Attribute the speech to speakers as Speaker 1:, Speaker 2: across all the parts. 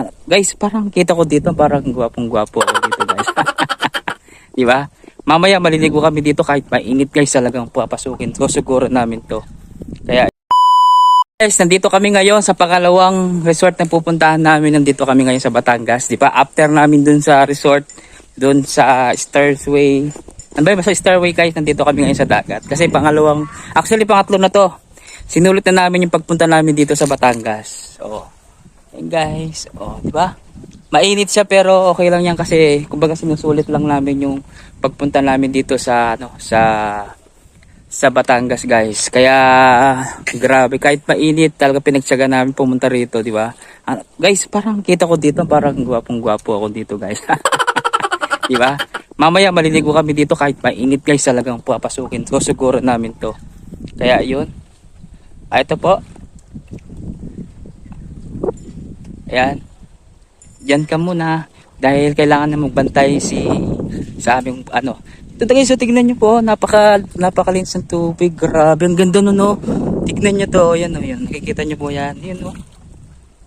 Speaker 1: Ah, guys, parang kita ko dito, parang gwapong-gwapo ako dito, guys. Di ba? Mamaya maliligo kami dito kahit mainit, guys. Talagang papasukin ko siguro namin to. Kaya, guys, nandito kami ngayon sa pangalawang resort na pupuntahan namin. Nandito kami ngayon sa Batangas. Di ba? After namin dun sa resort, dun sa Starsway. Ano ba? Sa Starway, guys, nandito kami ngayon sa dagat. Kasi pangalawang, actually pangatlo na to. Sinulit na namin yung pagpunta namin dito sa Batangas. Oh. Ayan guys, oh, di ba? Mainit siya pero okay lang yan kasi kumbaga sinusulit lang namin yung pagpunta namin dito sa ano sa sa Batangas guys. Kaya grabe kahit mainit talaga pinagtiyaga namin pumunta rito, di ba? Ah, guys, parang kita ko dito parang gwapong-gwapo ako dito guys. di ba? Mamaya maliligo kami dito kahit mainit guys talagang papasukin ko siguro namin to. Kaya yun. Ah, ito po. Ayan. Diyan ka muna. Dahil kailangan na magbantay si sa aming ano. Ito guys, so tignan nyo po. Napaka, napakalinis ng tubig. Grabe. Ang ganda nun, no. Tignan nyo to. Yan, oh, yan. Nakikita nyo po yan. Yan, oh.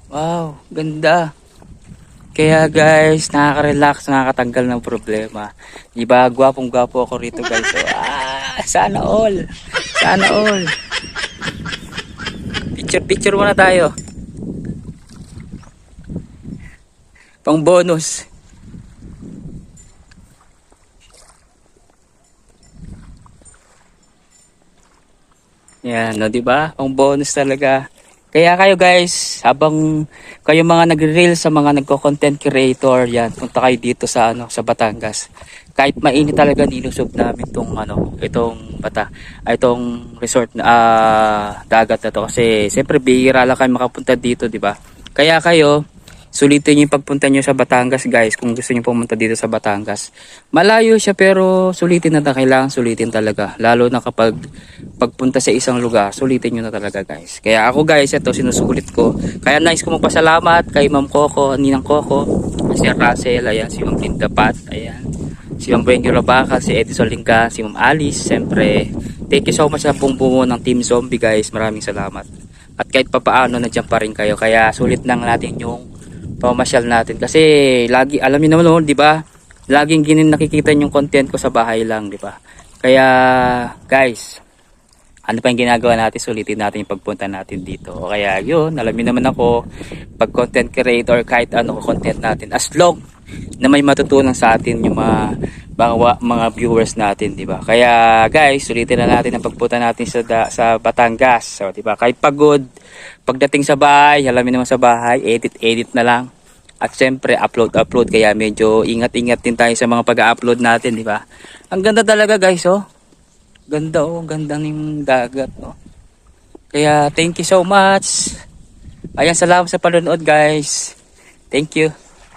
Speaker 1: Wow. Ganda. Kaya guys, nakaka-relax, nakakatanggal ng problema. Diba, gwapong-gwapo ako rito guys. So, ah, sana all. Sana all. Picture-picture muna tayo. Pang bonus. Yan, no, 'di ba? Pang bonus talaga. Kaya kayo guys, habang kayo mga nagre-reel sa mga nagko-content creator, yan, punta kayo dito sa ano, sa Batangas. Kahit mainit talaga nilusob namin tong ano, itong bata, ay itong resort na ah, dagat na to kasi siyempre bihira lang kayo makapunta dito, 'di ba? Kaya kayo sulitin niyo yung pagpunta niyo sa Batangas guys kung gusto niyo pumunta dito sa Batangas. Malayo siya pero sulitin na, na kailangan sulitin talaga. Lalo na kapag pagpunta sa isang lugar, sulitin niyo na talaga guys. Kaya ako guys, ito sinusulit ko. Kaya nice ko magpasalamat kay Ma'am Coco, Ninang Coco, si Russell, ayan, si Ma'am Linda Pat, ayan. Si Ma'am Buenyo Rabaca, si Edison Lingka, si Ma'am Alice, siyempre. Thank you so much sa buong buo ng Team Zombie guys. Maraming salamat. At kahit papaano nandiyan pa rin kayo. Kaya sulit lang natin yung pamasyal natin kasi lagi alam niyo naman oh, 'di ba? Laging ginin nakikita yung content ko sa bahay lang, 'di ba? Kaya guys, ano pa yung ginagawa natin, sulitin natin yung pagpunta natin dito. O kaya yun, alam niyo naman ako, pag content creator, kahit ano content natin, as long na may matutunan sa atin yung mga mga, mga viewers natin, di ba? Kaya guys, sulitin na natin ang pagpunta natin sa da, sa Batangas. So, di ba? Kahit pagod, pagdating sa bahay, alamin naman sa bahay, edit edit na lang. At syempre, upload upload kaya medyo ingat-ingat din tayo sa mga pag-upload natin, di ba? Ang ganda talaga, guys, oh. Ganda, oh, ganda ng dagat, oh. Kaya thank you so much. Ayan, salamat sa panonood, guys. Thank you.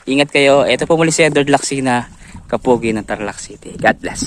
Speaker 1: Ingat kayo. Ito po muli si Edward Laksina, Kapugi ng Tarlac City. God bless.